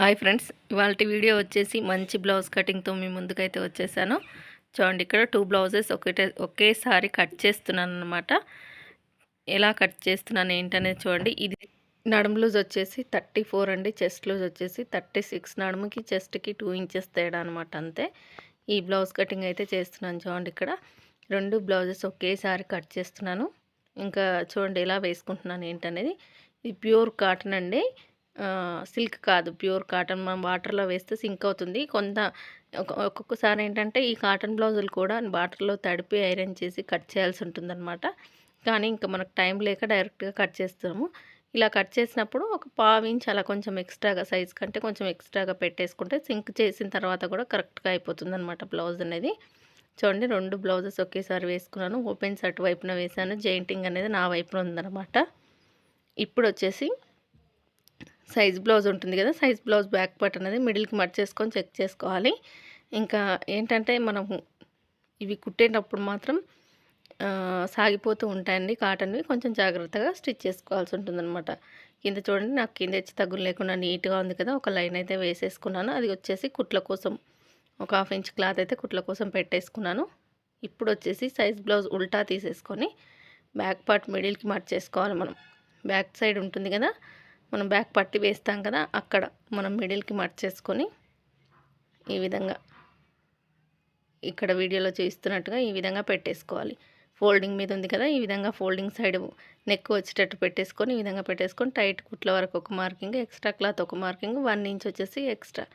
Hi friends ఇవాళ video వచ్చేసి మంచి బ్లౌజ్ కటింగ్తో మీ ముందుకైతే వచ్చేసాను. చూడండి ఇక్కడ టూ బ్లౌజెస్ ఒకటే ఒకేసారి కట్ చేస్తున్నాను అనమాట ఎలా కట్ చేస్తున్నాను ఏంటనేది చూడండి. ఇది నడుము లూజ్ వచ్చేసి థర్టీ ఫోర్ అండి చెస్ట్ లూజ్ వచ్చేసి థర్టీ సిక్స్. నడుముకి చెస్ట్కి టూ ఇంచెస్ తేడా అనమాట అంతే. ఈ బ్లౌజ్ కటింగ్ అయితే చేస్తున్నాను చూడండి ఇక్కడ. రెండు బ్లౌజెస్ ఒకేసారి కట్ చేస్తున్నాను. ఇంకా చూడండి ఎలా వేసుకుంటున్నాను ఏంటనేది. ఇది ప్యూర్ కాటన్ అండి. సిల్క్ కాదు ప్యూర్ కాటన్. మనం వాటర్లో వేస్తే సింక్ అవుతుంది. కొంత ఒక్కొక్కసారి ఏంటంటే ఈ కాటన్ బ్లౌజులు కూడా వాటర్లో తడిపి ఐరన్ చేసి కట్ చేయాల్సి ఉంటుందన్నమాట. కానీ ఇంకా మనకు టైం లేక డైరెక్ట్గా కట్ చేస్తాము. ఇలా కట్ చేసినప్పుడు ఒక పావు ఇంచ్ అలా కొంచెం ఎక్స్ట్రాగా సైజ్ కంటే కొంచెం ఎక్స్ట్రాగా పెట్టేసుకుంటే సింక్ చేసిన తర్వాత కూడా కరెక్ట్గా అయిపోతుంది అనమాట బ్లౌజ్ అనేది. చూడండి రెండు బ్లౌజెస్ ఒకేసారి వేసుకున్నాను. ఓపెన్ షర్ట్ వైపున వేసాను జెయింటింగ్ అనేది నా వైపున ఉందన్నమాట. ఇప్పుడు వచ్చేసి సైజ్ బ్లౌజ్ ఉంటుంది కదా సైజ్ బ్లౌజ్ బ్యాక్ పార్ట్ అనేది మిడిల్కి మట్ చేసుకొని చెక్ చేసుకోవాలి. ఇంకా ఏంటంటే మనం ఇవి కుట్టేటప్పుడు మాత్రం సాగిపోతూ ఉంటాయండి కాటన్వి. కొంచెం జాగ్రత్తగా స్టిచ్ చేసుకోవాల్సి ఉంటుందన్నమాట. కింద చూడండి నాకు కింద ఇచ్చి తగ్గులు లేకుండా నీట్గా ఉంది కదా ఒక లైన్ అయితే వేసేసుకున్నాను. అది వచ్చేసి కుట్ల కోసం ఒక హాఫ్ ఇంచ్ క్లాత్ అయితే కుట్ల కోసం పెట్టేసుకున్నాను. ఇప్పుడు వచ్చేసి సైజ్ బ్లౌజ్ ఉల్టా తీసేసుకొని బ్యాక్ పార్ట్ మిడిల్కి మట్ చేసుకోవాలి మనం. బ్యాక్ సైడ్ ఉంటుంది కదా మనం బ్యాక్ పట్టి వేస్తాం కదా అక్కడ మనం మిడిల్కి మర్చేసుకొని ఈ విధంగా ఇక్కడ వీడియోలో చూస్తున్నట్టుగా ఈ విధంగా పెట్టేసుకోవాలి. ఫోల్డింగ్ మీద ఉంది కదా ఈ విధంగా ఫోల్డింగ్ సైడ్ నెక్ వచ్చేటట్టు పెట్టేసుకొని ఈ విధంగా పెట్టేసుకొని టైట్ కుట్ల వరకు ఒక మార్కింగ్ ఎక్స్ట్రా క్లాత్ ఒక మార్కింగ్ వన్ ఇంచ్ వచ్చేసి ఎక్స్ట్రా.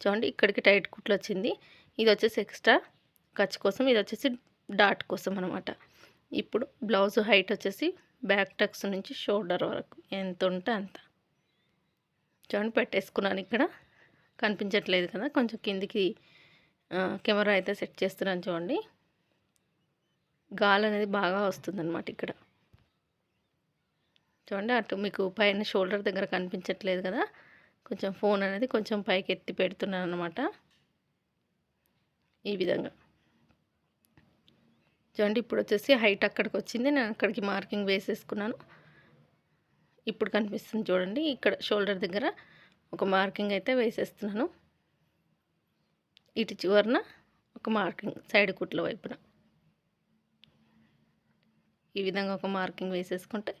చూడండి ఇక్కడికి టైట్ కుట్లు వచ్చింది. ఇది వచ్చేసి ఎక్స్ట్రా ఖర్చు కోసం ఇది వచ్చేసి డాట్ కోసం అనమాట ఇప్పుడు బ్లౌజ్ హైట్ వచ్చేసి బ్యాక్ టక్స్ నుంచి షోల్డర్ వరకు. ఎంత ఉంటే అంత. చూడండి పెట్టేసుకున్నాను ఇక్కడ. కనిపించట్లేదు కదా. కొంచెం కిందికి కెమెరా అయితే సెట్ చేస్తున్నాను చూడండి. గాలి అనేది బాగా వస్తుందన్నమాట ఇక్కడ. చూడండి అటు మీకు పైన షోల్డర్ దగ్గర కనిపించట్లేదు కదా. కొంచెం ఫోన్ అనేది కొంచెం పైకి ఎత్తి పెడుతున్నాను అనమాట ఈ విధంగా. చూడండి ఇప్పుడు వచ్చేసి హైట్ అక్కడికి వచ్చింది. నేను అక్కడికి మార్కింగ్ వేసేసుకున్నాను. ఇప్పుడు కనిపిస్తుంది చూడండి. ఇక్కడ షోల్డర్ దగ్గర ఒక మార్కింగ్ అయితే వేసేస్తున్నాను. ఇటు చివరన ఒక మార్కింగ్ సైడ్ కుట్ల వైపున. ఈ విధంగా ఒక మార్కింగ్ వేసేసుకుంటే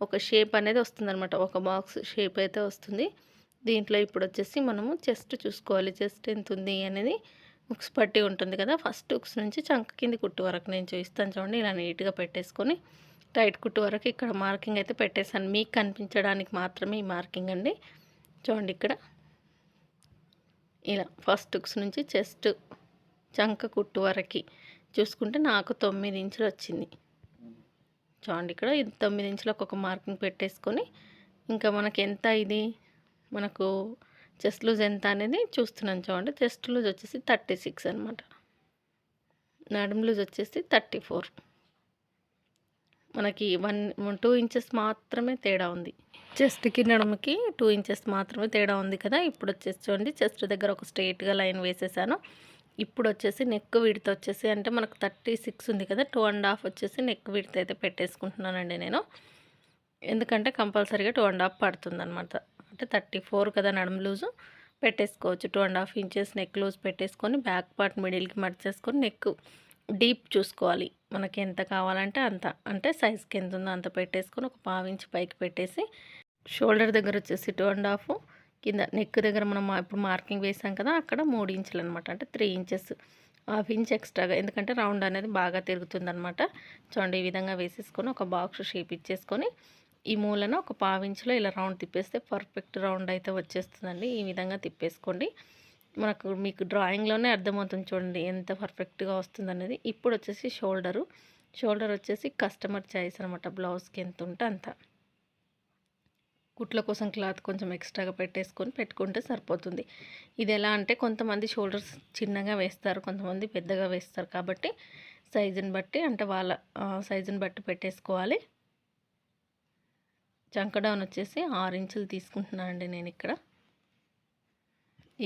ఒక షేప్ అనేది వస్తుందన్నమాట. ఒక బాక్స్ షేప్ అయితే వస్తుంది. దీంట్లో ఇప్పుడు వచ్చేసి మనము చెస్ట్ చూసుకోవాలి. చెస్ట్ ఎంత ఉంది అనేది ఉక్స్ పట్టి ఉంటుంది కదా. ఫస్ట్ ఉక్స్ నుంచి చంక కింది కుట్టు వరకు నేను చూస్తాను చూడండి. ఇలా నీట్గా పెట్టేసుకొని టైట్ కుట్టు వరకు ఇక్కడ మార్కింగ్ అయితే పెట్టేశాను. మీకు కనిపించడానికి మాత్రమే ఈ మార్కింగ్ అండి. చూడండి ఇక్కడ. ఇలా ఫస్ట్ ఉక్స్ నుంచి చెస్ట్ చంక కుట్టు వరకు చూసుకుంటే నాకు తొమ్మిది ఇంచులు వచ్చింది. చూడండి ఇక్కడ ఇది తొమ్మిది ఇంచులకు ఒక మార్కింగ్ పెట్టేసుకొని ఇంకా మనకి ఎంత ఇది? మనకు చెస్ట్ లూజ్ ఎంత అనేది చూస్తున్నాను చూడండి. చెస్ట్ లూజ్ వచ్చేసి థర్టీ సిక్స్ అనమాట నడుము లూజ్ వచ్చేసి థర్టీ ఫోర్. మనకి వన్ టూ ఇంచెస్ మాత్రమే తేడా ఉంది. చెస్ట్కి నడుముకి టూ ఇంచెస్ మాత్రమే తేడా ఉంది కదా. ఇప్పుడు వచ్చేసి చూడండి చెస్ట్ దగ్గర ఒక స్ట్రైట్గా లైన్ వేసేసాను. ఇప్పుడు వచ్చేసి నెక్ విడత వచ్చేసి అంటే మనకు థర్టీ సిక్స్ ఉంది కదా. టూ అండ్ హాఫ్ వచ్చేసి నెక్ విడత అయితే పెట్టేసుకుంటున్నానండి నేను. ఎందుకంటే కంపల్సరీగా టూ అండ్ హాఫ్ పడుతుంది అనమాట అంటే థర్టీ ఫోర్ కదా నడుము లూజు. పెట్టేసుకోవచ్చు. Two and half inches neck loose పెట్టేసుకొని బ్యాక్ పార్ట్ మిడిల్కి మర్చేసుకొని నెక్ డీప్ చూసుకోవాలి. మనకి ఎంత కావాలంటే అంత. అంటే సైజ్కి ఎంత ఉందో అంత పెట్టేసుకొని ఒక పావు పైకి పెట్టేసి షోల్డర్ దగ్గర వచ్చేసి టూ అండ్ హాఫ్ కింద నెక్ దగ్గర మనం ఇప్పుడు మార్కింగ్ వేసాం కదా అక్కడ మూడు ఇంచులు అనమాట అంటే త్రీ ఇంచెస్. హాఫ్ ఇంచ్ ఎక్స్ట్రాగా. ఎందుకంటే రౌండ్ అనేది బాగా తిరుగుతుందనమాట చూడండి ఈ విధంగా వేసేసుకొని ఒక బాక్స్ షేప్ ఇచ్చేసుకొని ఈ మూలన ఒక పావించులో ఇలా రౌండ్ తిప్పేస్తే పర్ఫెక్ట్ రౌండ్ అయితే వచ్చేస్తుందండి. ఈ విధంగా తిప్పేసుకోండి. మనకు మీకు డ్రాయింగ్లోనే అర్థమవుతుంది చూడండి ఎంత పర్ఫెక్ట్గా వస్తుంది అనేది ఇప్పుడు వచ్చేసి షోల్డరు. షోల్డర్ వచ్చేసి కస్టమర్ చాయిస్ అనమాట బ్లౌజ్కి ఎంత ఉంటే అంత. కుట్ల కోసం క్లాత్ కొంచెం ఎక్స్ట్రాగా పెట్టేసుకొని పెట్టుకుంటే సరిపోతుంది. ఇది ఎలా అంటే కొంతమంది షోల్డర్స్ చిన్నగా వేస్తారు కొంతమంది పెద్దగా వేస్తారు కాబట్టి సైజుని బట్టి అంటే వాళ్ళ సైజుని బట్టి పెట్టేసుకోవాలి. చంకడౌన్ వచ్చేసి ఆరు ఇంచులు తీసుకుంటున్నాను అండి నేను ఇక్కడ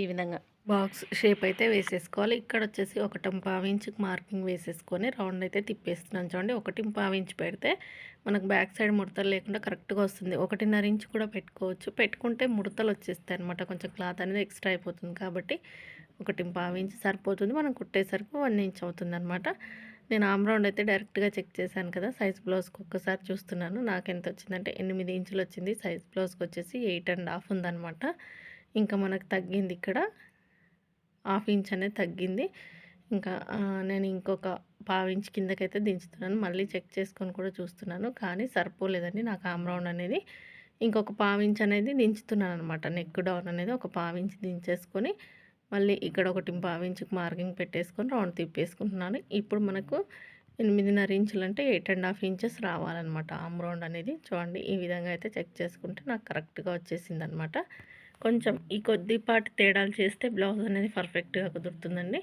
ఈ విధంగా. బాక్స్ షేప్ అయితే వేసేసుకోవాలి. ఇక్కడ వచ్చేసి ఒకటి ఇంచుకి మార్కింగ్ వేసేసుకొని రౌండ్ అయితే తిప్పేస్తున్నాను చూడండి. ఒకటి ఇంచు పెడితే మనకు బ్యాక్ సైడ్ ముడతలు లేకుండా కరెక్ట్గా వస్తుంది. ఒకటిన్నర ఇంచు కూడా పెట్టుకోవచ్చు. పెట్టుకుంటే ముడతలు వచ్చేస్తాయి అనమాట కొంచెం క్లాత్ అనేది ఎక్స్ట్రా అయిపోతుంది కాబట్టి ఒకటి ఇంచు సరిపోతుంది. మనం కుట్టేసరికి వన్ ఇంచ్ అవుతుంది అనమాట నేను ఆమ్ రౌండ్ అయితే డైరెక్ట్గా చెక్ చేశాను కదా సైజ్ బ్లౌజ్కి ఒక్కసారి చూస్తున్నాను. నాకు ఎంత వచ్చిందంటే ఎనిమిది ఇంచులు వచ్చింది సైజ్ బ్లౌజ్కి వచ్చేసి ఎయిట్ అండ్ హాఫ్ ఉందన్నమాట. ఇంకా మనకు తగ్గింది ఇక్కడ హాఫ్ ఇంచ్ అనేది తగ్గింది. ఇంకా నేను ఇంకొక పావు ఇంచ్ కిందకైతే దించుతున్నాను. మళ్ళీ చెక్ చేసుకొని కూడా చూస్తున్నాను. కానీ సరిపోలేదండి నాకు ఆమ్రౌండ్ అనేది. ఇంకొక పావు ఇంచ్ అనేది దించుతున్నాను అనమాట నెక్ డౌన్ అనేది ఒక పావు ఇంచ్ దించేసుకొని మళ్ళీ ఇక్కడ ఒకటి పావు ఇంచుకి మార్కింగ్ పెట్టేసుకొని రౌండ్ తిప్పేసుకుంటున్నాను. ఇప్పుడు మనకు ఎనిమిదిన్నర ఇంచులు అంటే ఎయిట్ అండ్ హాఫ్ ఇంచెస్ రావాలన్నమాట ఆమ్ రౌండ్ అనేది. చూడండి ఈ విధంగా అయితే చెక్ చేసుకుంటే నాకు కరెక్ట్గా వచ్చేసింది అనమాట కొంచెం ఈ కొద్దిపాటి తేడాలు చేస్తే బ్లౌజ్ అనేది పర్ఫెక్ట్గా కుదురుతుందండి.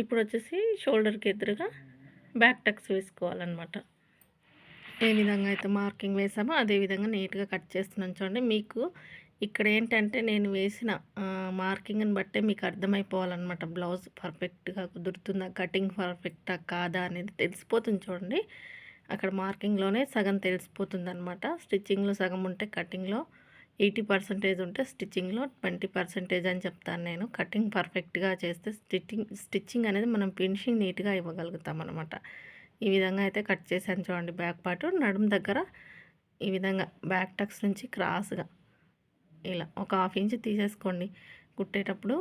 ఇప్పుడు వచ్చేసి షోల్డర్కి ఎదురుగా బ్యాక్ టక్స్ వేసుకోవాలన్నమాట. ఏ విధంగా అయితే మార్కింగ్ వేసామో అదే విధంగా నీట్గా కట్ చేస్తున్నాను చూడండి. మీకు ఇక్కడ ఏంటంటే నేను వేసిన మార్కింగ్ని బట్టే మీకు అర్థమైపోవాలన్నమాట. బ్లౌజ్ పర్ఫెక్ట్గా కుదురుతుందా కటింగ్ పర్ఫెక్టా కాదా అనేది తెలిసిపోతుంది చూడండి. అక్కడ మార్కింగ్లోనే సగం తెలిసిపోతుంది అనమాట స్టిచ్చింగ్లో సగం ఉంటే కటింగ్లో ఎయిటీ పర్సెంటేజ్ ఉంటే స్టిచ్చింగ్లో ట్వంటీ పర్సెంటేజ్ అని చెప్తాను నేను. కటింగ్ పర్ఫెక్ట్గా చేస్తే స్టిచ్చింగ్ స్టిచ్చింగ్ అనేది మనం ఫినిషింగ్ నీట్గా ఇవ్వగలుగుతాం అనమాట ఈ విధంగా అయితే కట్ చేశాను చూడండి బ్యాక్ పార్ట్. నడుము దగ్గర ఈ విధంగా బ్యాక్ టక్స్ నుంచి క్రాస్గా ఇలా ఒక హాఫ్ ఇంచ్ తీసేసుకోండి. కుట్టేటప్పుడు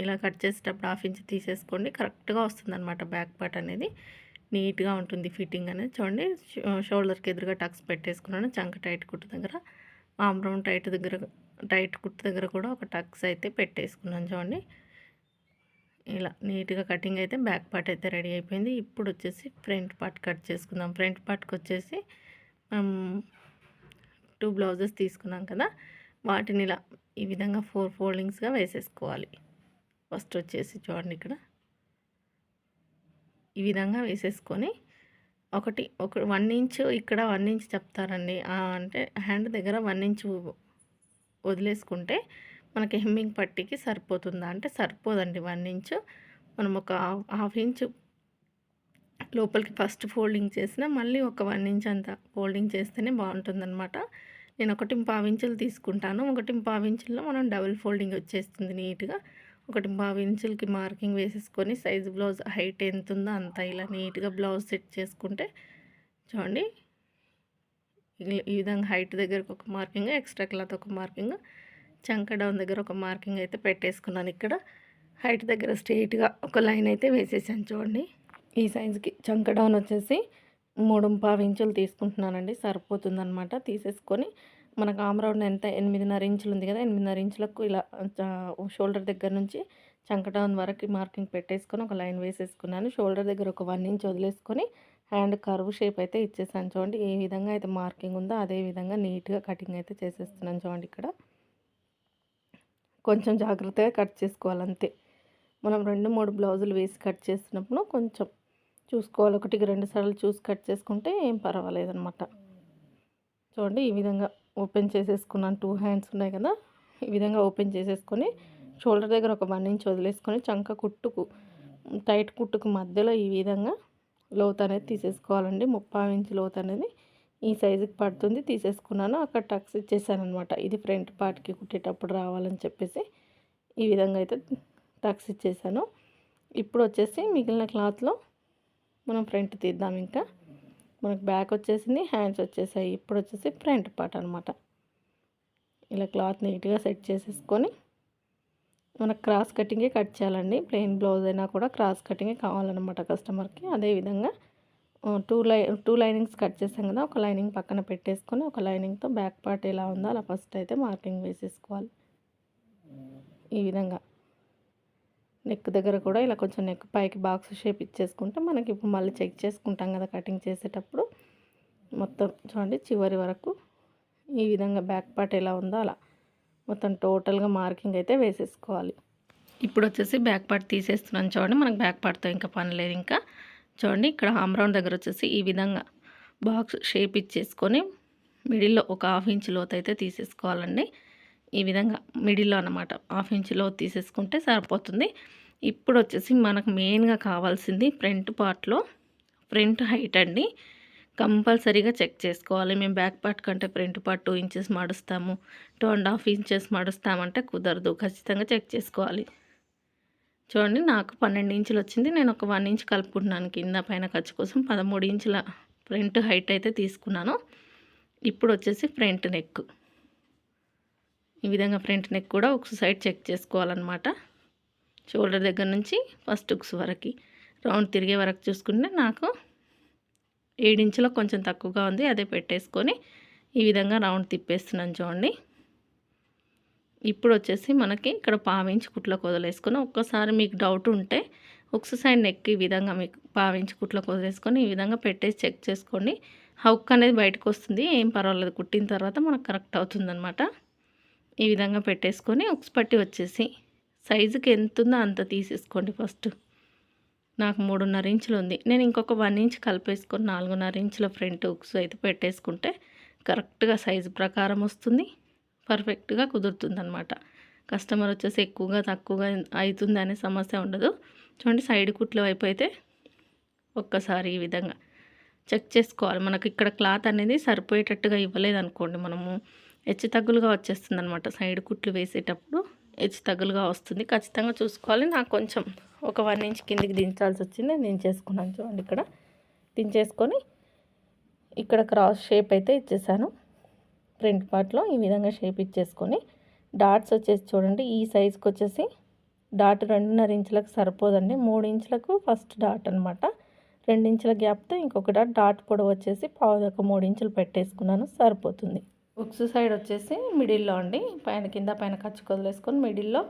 ఇలా కట్ చేసేటప్పుడు హాఫ్ ఇంచ్ తీసేసుకోండి. కరెక్ట్గా వస్తుంది అనమాట బ్యాక్ పార్ట్ అనేది. నీట్గా ఉంటుంది ఫిట్టింగ్ అనేది. చూడండి షోల్డర్కి ఎదురుగా టక్స్ పెట్టేసుకున్నాను. చంక టైట్ కుట్టు దగ్గర. ఆమ్ టైట్ దగ్గర టైట్ కుట్టు దగ్గర కూడా ఒక టక్స్ అయితే పెట్టేసుకున్నాను చూడండి. ఇలా నీట్గా కటింగ్ అయితే బ్యాక్ పార్ట్ అయితే రెడీ అయిపోయింది. ఇప్పుడు వచ్చేసి ఫ్రంట్ పార్ట్ కట్ చేసుకుందాం. ఫ్రంట్ పార్ట్కి వచ్చేసి టూ బ్లౌజెస్ తీసుకున్నాం కదా వాటిని ఇలా ఈ విధంగా ఫోర్ ఫోల్డింగ్స్గా వేసేసుకోవాలి. ఫస్ట్ వచ్చేసి చూడండి ఇక్కడ. ఈ విధంగా వేసేసుకొని ఒకటి ఒక వన్ ఇంచ్ ఇక్కడ వన్ ఇంచ్ చెప్తారండి. అంటే హ్యాండ్ దగ్గర వన్ ఇంచ్ వదిలేసుకుంటే మనకి హెమ్మింగ్ పట్టికి సరిపోతుందా? అంటే సరిపోదండి వన్ ఇంచ్. మనం ఒక హాఫ్ ఇంచ్ లోపలికి ఫస్ట్ ఫోల్డింగ్ చేసిన మళ్ళీ ఒక వన్ ఇంచ్ అంత ఫోల్డింగ్ చేస్తేనే బాగుంటుందన్నమాట. నేను ఒకటి పావించులు తీసుకుంటాను. ఒకటి పావించుల్లో మనం డబుల్ ఫోల్డింగ్ వచ్చేస్తుంది నీట్గా. ఒకటి బావి ఇంచులకి మార్కింగ్ వేసేసుకొని సైజు బ్లౌజ్ హైట్ ఎంత ఉందో అంత ఇలా నీట్గా బ్లౌజ్ సెట్ చేసుకుంటే చూడండి. ఈ విధంగా హైట్ దగ్గరకు ఒక మార్కింగ్ ఎక్స్ట్రా క్లాత్ ఒక మార్కింగ్ చంక డౌన్ దగ్గర ఒక మార్కింగ్ అయితే పెట్టేసుకున్నాను ఇక్కడ. హైట్ దగ్గర స్ట్రెయిట్గా ఒక లైన్ అయితే వేసేసాను చూడండి. ఈ సైజుకి చంక డౌన్ వచ్చేసి మూడు పావు ఇంచులు తీసుకుంటున్నానండి. సరిపోతుందనమాట తీసేసుకొని మనకు ఆమ్రౌండ్ ఎంత? ఎనిమిదిన్నర ఇంచులు ఉంది కదా ఎనిమిదిన్నర ఇంచులకు ఇలా షోల్డర్ దగ్గర నుంచి చంకటౌన్ వరకు మార్కింగ్ పెట్టేసుకొని ఒక లైన్ వేసేసుకున్నాను. షోల్డర్ దగ్గర ఒక వన్ ఇంచ్ వదిలేసుకొని హ్యాండ్ కర్వ్ షేప్ అయితే ఇచ్చేసాను చూడండి. ఏ విధంగా అయితే మార్కింగ్ ఉందో అదే విధంగా నీట్గా కటింగ్ అయితే చేసేస్తున్నాను చూడండి ఇక్కడ. కొంచెం జాగ్రత్తగా కట్ చేసుకోవాలంతే. మనం రెండు మూడు బ్లౌజులు వేసి కట్ చేస్తున్నప్పుడు కొంచెం చూసుకోవాలి. ఒకటికి రెండు సార్లు చూసి కట్ చేసుకుంటే ఏం పర్వాలేదు అనమాట చూడండి ఈ విధంగా ఓపెన్ చేసేసుకున్నాను. టూ హ్యాండ్స్ ఉన్నాయి కదా? ఈ విధంగా ఓపెన్ చేసేసుకొని షోల్డర్ దగ్గర ఒక వన్ ఇంచ్ వదిలేసుకొని చంక కుట్టుకు టైట్ కుట్టుకు మధ్యలో ఈ విధంగా లోత్ అనేది తీసేసుకోవాలండి. ముప్పై ఇంచ్ లోత్ అనేది ఈ సైజుకి పడుతుంది. తీసేసుకున్నాను. అక్కడ టక్స్ ఇచ్చేసాను అనమాట ఇది ఫ్రంట్ పార్ట్కి కుట్టేటప్పుడు రావాలని చెప్పేసి ఈ విధంగా అయితే టక్స్ ఇచ్చేసాను. ఇప్పుడు వచ్చేసి మిగిలిన క్లాత్లో మనం ఫ్రంట్ తీద్దాం ఇంకా. మనకు బ్యాక్ వచ్చేసింది హ్యాండ్స్ వచ్చేసాయి. ఇప్పుడు వచ్చేసి ఫ్రంట్ పార్ట్ అనమాట ఇలా క్లాత్ నీట్గా సెట్ చేసేసుకొని మనకు క్రాస్ కటింగే కట్ చేయాలండి. ప్లెయిన్ బ్లౌజ్ అయినా కూడా క్రాస్ కటింగే కావాలన్నమాట కస్టమర్కి. అదేవిధంగా టూ లై టూ లైనింగ్స్ కట్ చేసాం కదా ఒక లైనింగ్ పక్కన పెట్టేసుకొని ఒక లైనింగ్తో బ్యాక్ పార్ట్ ఎలా ఉందో అలా ఫస్ట్ అయితే మార్కింగ్ వేసేసుకోవాలి. ఈ విధంగా. నెక్ దగ్గర కూడా ఇలా కొంచెం నెక్ పైకి బాక్స్ షేప్ ఇచ్చేసుకుంటే మనకి ఇప్పుడు మళ్ళీ చెక్ చేసుకుంటాం కదా కటింగ్ చేసేటప్పుడు. మొత్తం చూడండి చివరి వరకు ఈ విధంగా బ్యాక్ పార్ట్ ఎలా ఉందో అలా. మొత్తం టోటల్గా మార్కింగ్ అయితే వేసేసుకోవాలి. ఇప్పుడు వచ్చేసి బ్యాక్ పార్ట్ తీసేస్తున్నాను చూడండి మనకు బ్యాక్ పార్ట్తో ఇంకా పని లేదు ఇంకా. చూడండి ఇక్కడ హామ్రౌండ్ దగ్గర వచ్చేసి ఈ విధంగా బాక్స్ షేప్ ఇచ్చేసుకొని మిడిల్లో ఒక హాఫ్ ఇంచ్ లోతైతే తీసేసుకోవాలండి. ఈ విధంగా మిడిల్లో అనమాట హాఫ్ ఇంచ్లో తీసేసుకుంటే సరిపోతుంది. ఇప్పుడు వచ్చేసి మనకు మెయిన్గా కావాల్సింది ఫ్రంట్ పార్ట్లో ఫ్రంట్ హైట్ అండి. కంపల్సరీగా చెక్ చేసుకోవాలి. మేము బ్యాక్ పార్ట్ కంటే ఫ్రంట్ పార్ట్ టూ ఇంచెస్ మడుస్తాము. టూ అండ్ హాఫ్ ఇంచెస్ మడుస్తామంటే కుదరదు. ఖచ్చితంగా చెక్ చేసుకోవాలి. చూడండి నాకు పన్నెండు ఇంచులు వచ్చింది. నేను ఒక వన్ ఇంచ్ కలుపుకుంటున్నాను. కింద పైన ఖర్చు కోసం పదమూడు ఇంచుల ఫ్రంట్ హైట్ అయితే తీసుకున్నాను. ఇప్పుడు వచ్చేసి ఫ్రంట్ నెక్. ఈ విధంగా ఫ్రంట్ నెక్ కూడా ఒక సైడ్ చెక్ చేసుకోవాలన్నమాట. షోల్డర్ దగ్గర నుంచి ఫస్ట్ ఉక్స్ వరకు రౌండ్ తిరిగే వరకు చూసుకుంటే నాకు ఏడించులో కొంచెం తక్కువగా ఉంది. అదే పెట్టేసుకొని ఈ విధంగా రౌండ్ తిప్పేస్తున్నాను చూడండి. ఇప్పుడు వచ్చేసి మనకి ఇక్కడ పావించి కుట్లకు వదిలేసుకొని ఒక్కసారి మీకు డౌట్ ఉంటే ఉక్స్ సైడ్ నెక్ ఈ విధంగా మీకు పావించి కుట్లకు వదిలేసుకొని ఈ విధంగా పెట్టేసి చెక్ చేసుకోండి. హౌక్ అనేది బయటకు వస్తుంది. ఏం పర్వాలేదు. కుట్టిన తర్వాత మనకు కరెక్ట్ అవుతుందన్నమాట. ఈ విధంగా పెట్టేసుకొని ఉక్స్ పట్టి వచ్చేసి సైజుకి ఎంత ఉందో అంత తీసేసుకోండి ఫస్ట్. నాకు మూడున్నర ఇంచులు ఉంది. నేను ఇంకొక వన్ ఇంచ్ కలిపేసుకొని నాలుగున్నర ఇంచుల ఫ్రంట్ ఉక్స్ అయితే పెట్టేసుకుంటే కరెక్ట్గా సైజు ప్రకారం వస్తుంది. పర్ఫెక్ట్గా కుదురుతుంది అనమాట కస్టమర్ వచ్చేసి ఎక్కువగా తక్కువగా అవుతుంది అనే సమస్య ఉండదు. చూడండి సైడ్ కుట్ల వైపు అయితే ఒక్కసారి ఈ విధంగా చెక్ చేసుకోవాలి. మనకి ఇక్కడ క్లాత్ అనేది సరిపోయేటట్టుగా ఇవ్వలేదు అనుకోండి మనము. హెచ్చు తగ్గులుగా వచ్చేస్తుంది అనమాట సైడ్ కుట్లు వేసేటప్పుడు హెచ్చు తగ్గులుగా వస్తుంది. ఖచ్చితంగా చూసుకోవాలి. నాకు కొంచెం ఒక వన్ ఇంచ్ కిందికి దించాల్సి వచ్చింది. నేను చేసుకున్నాను చూడండి ఇక్కడ. దించేసుకొని ఇక్కడ క్రాస్ షేప్ అయితే ఇచ్చేసాను. ప్రింట్ పార్ట్లో ఈ విధంగా షేప్ ఇచ్చేసుకొని డాట్స్ వచ్చేసి చూడండి. ఈ సైజుకి వచ్చేసి డాట్ రెండున్నర ఇంచులకు సరిపోదండి. మూడు ఇంచులకు ఫస్ట్ డాట్ అనమాట రెండు ఇంచుల గ్యాప్తో ఇంకొక డాట్ డాట్ పొడవు వచ్చేసి పావుదొక మూడు ఇంచులు పెట్టేసుకున్నాను. సరిపోతుంది. ఉక్స్ సైడ్ వచ్చేసి మిడిల్లో అండి. పైన కింద పైన ఖర్చు కొదిలేసుకొని మిడిల్లో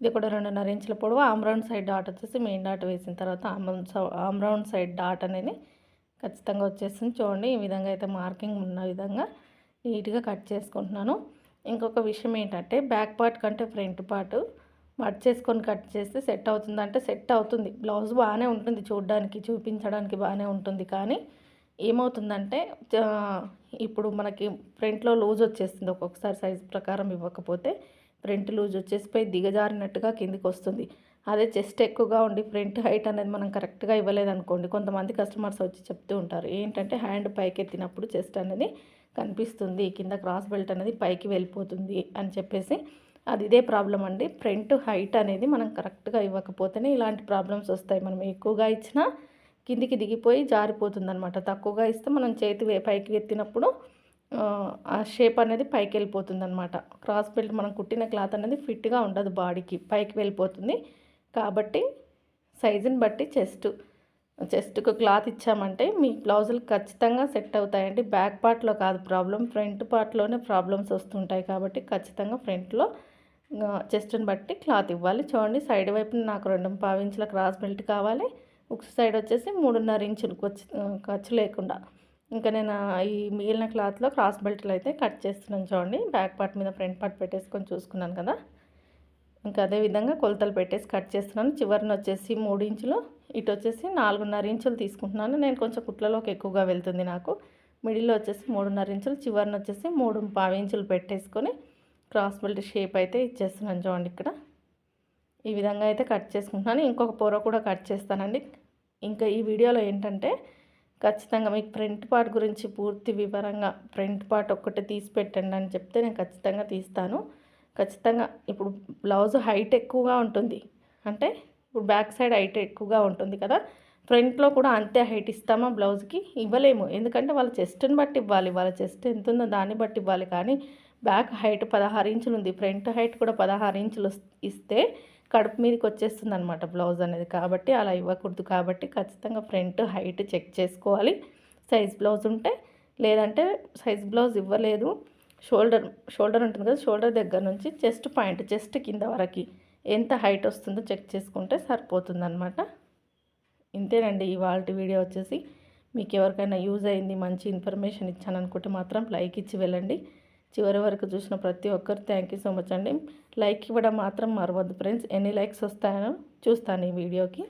ఇది కూడా రెండున్నర ఇంచుల పొడవు. ఆమ్రౌండ్ సైడ్ డాట్ వచ్చేసి మెయిన్ డాట్ వేసిన తర్వాత ఆమ్రౌండ్ ఆమ్రౌండ్ సైడ్ డాట్ అనేది ఖచ్చితంగా వచ్చేసింది. చూడండి ఈ విధంగా అయితే మార్కింగ్ ఉన్న విధంగా నీట్గా కట్ చేసుకుంటున్నాను. ఇంకొక విషయం ఏంటంటే బ్యాక్ పార్ట్ కంటే ఫ్రంట్ పార్ట్ మట్ చేసుకొని కట్ చేస్తే సెట్ అవుతుంది అంటే సెట్ అవుతుంది. బ్లౌజ్ బాగానే ఉంటుంది చూడడానికి చూపించడానికి బాగానే ఉంటుంది కానీ ఏమవుతుందంటే ఇప్పుడు మనకి ఫ్రంట్లో లూజ్ వచ్చేస్తుంది. ఒక్కొక్కసారి సైజ్ ప్రకారం ఇవ్వకపోతే ఫ్రంట్ లూజ్ వచ్చేసిపోయి దిగజారినట్టుగా కిందికి వస్తుంది. అదే చెస్ట్ ఎక్కువగా ఉండి ఫ్రంట్ హైట్ అనేది మనం కరెక్ట్గా ఇవ్వలేదనుకోండి కొంతమంది కస్టమర్స్ వచ్చి చెప్తూ ఉంటారు. ఏంటంటే హ్యాండ్ పైకి ఎత్తినప్పుడు చెస్ట్ అనేది కనిపిస్తుంది కింద క్రాస్ బెల్ట్ అనేది పైకి వెళ్ళిపోతుంది అని చెప్పేసి. అది ఇదే ప్రాబ్లం అండి. ఫ్రంట్ హైట్ అనేది మనం కరెక్ట్గా ఇవ్వకపోతేనే ఇలాంటి ప్రాబ్లమ్స్ వస్తాయి. మనం ఎక్కువగా ఇచ్చినా కిందికి దిగిపోయి జారిపోతుంది అనమాట తక్కువగా ఇస్తే మనం చేతి పైకి ఎత్తినప్పుడు ఆ షేప్ అనేది పైకి వెళ్ళిపోతుంది అనమాట క్రాస్ బెల్ట్ మనం కుట్టిన క్లాత్ అనేది ఫిట్గా ఉండదు బాడీకి పైకి వెళ్ళిపోతుంది. కాబట్టి సైజుని బట్టి చెస్ట్ చెస్ట్కు క్లాత్ ఇచ్చామంటే మీ బ్లౌజులు ఖచ్చితంగా సెట్ అవుతాయండి. బ్యాక్ పార్ట్లో కాదు ప్రాబ్లం ఫ్రంట్ పార్ట్లోనే ప్రాబ్లమ్స్ వస్తుంటాయి కాబట్టి ఖచ్చితంగా ఫ్రంట్లో చెస్ట్ని బట్టి క్లాత్ ఇవ్వాలి. చూడండి సైడ్ వైపున నాకు రెండు పావించుల క్రాస్ బెల్ట్ కావాలి. ఒక సైడ్ వచ్చేసి మూడున్నర ఇంచులు ఖర్చు లేకుండా. ఇంకా నేను ఈ మిగిలిన క్లాత్లో క్రాస్ బెల్ట్లు అయితే కట్ చేస్తున్నాను చూడండి. బ్యాక్ పార్ట్ మీద ఫ్రంట్ పార్ట్ పెట్టేసుకొని చూసుకున్నాను కదా. ఇంకా అదేవిధంగా కొలతలు పెట్టేసి కట్ చేస్తున్నాను. చివరిని వచ్చేసి మూడు ఇంచులు ఇటు వచ్చేసి నాలుగున్నర ఇంచులు తీసుకుంటున్నాను. నేను కొంచెం కుట్లలోకి ఎక్కువగా వెళ్తుంది నాకు. మిడిల్లో వచ్చేసి మూడున్నర ఇంచులు చివరిని వచ్చేసి మూడు పావు ఇంచులు పెట్టేసుకొని క్రాస్ బెల్ట్ షేప్ అయితే ఇచ్చేస్తున్నాను చూడండి ఇక్కడ. ఈ విధంగా అయితే కట్ చేసుకుంటున్నాను. ఇంకొక పొర కూడా కట్ చేస్తానండి. ఇంకా ఈ వీడియోలో ఏంటంటే ఖచ్చితంగా మీకు ఫ్రంట్ పార్ట్ గురించి పూర్తి వివరంగా ఫ్రంట్ పార్ట్ ఒక్కటి తీసి పెట్టండి అని చెప్తే నేను ఖచ్చితంగా తీస్తాను. ఖచ్చితంగా ఇప్పుడు బ్లౌజ్ హైట్ ఎక్కువగా ఉంటుంది. అంటే ఇప్పుడు బ్యాక్ సైడ్ హైట్ ఎక్కువగా ఉంటుంది కదా. ఫ్రంట్లో కూడా అంతే హైట్ ఇస్తామా బ్లౌజ్కి? ఇవ్వలేము. ఎందుకంటే వాళ్ళ చెస్ట్ని బట్టి ఇవ్వాలి. వాళ్ళ చెస్ట్ ఎంత ఉందో దాన్ని బట్టి ఇవ్వాలి. కానీ బ్యాక్ హైట్ పదహారు ఇంచులు ఉంది. ఫ్రంట్ హైట్ కూడా పదహారు ఇంచులు ఇస్తే కడుపు మీదకి వచ్చేస్తుంది అనమాట బ్లౌజ్ అనేది కాబట్టి అలా ఇవ్వకూడదు కాబట్టి ఖచ్చితంగా ఫ్రంట్ హైట్ చెక్ చేసుకోవాలి. సైజ్ బ్లౌజ్ ఉంటే లేదంటే సైజ్ బ్లౌజ్ ఇవ్వలేదు. షోల్డర్ షోల్డర్ ఉంటుంది కదా షోల్డర్ దగ్గర నుంచి చెస్ట్ పాయింట్ చెస్ట్ కింద వరకు ఎంత హైట్ వస్తుందో చెక్ చేసుకుంటే సరిపోతుందన్నమాట. ఇంతేనండి ఇవాళ వీడియో వచ్చేసి. మీకు ఎవరికైనా యూజ్ అయింది మంచి ఇన్ఫర్మేషన్ ఇచ్చాను అనుకుంటే మాత్రం లైక్ ఇచ్చి వెళ్ళండి. చివరి వరకు చూసిన ప్రతి ఒక్కరు థ్యాంక్ యూ సో మచ్ అండి. లైక్ ఇవ్వడం మాత్రం మరవద్దు ఫ్రెండ్స్ ఎన్ని లైక్స్ వస్తాయో చూస్తాను ఈ వీడియోకి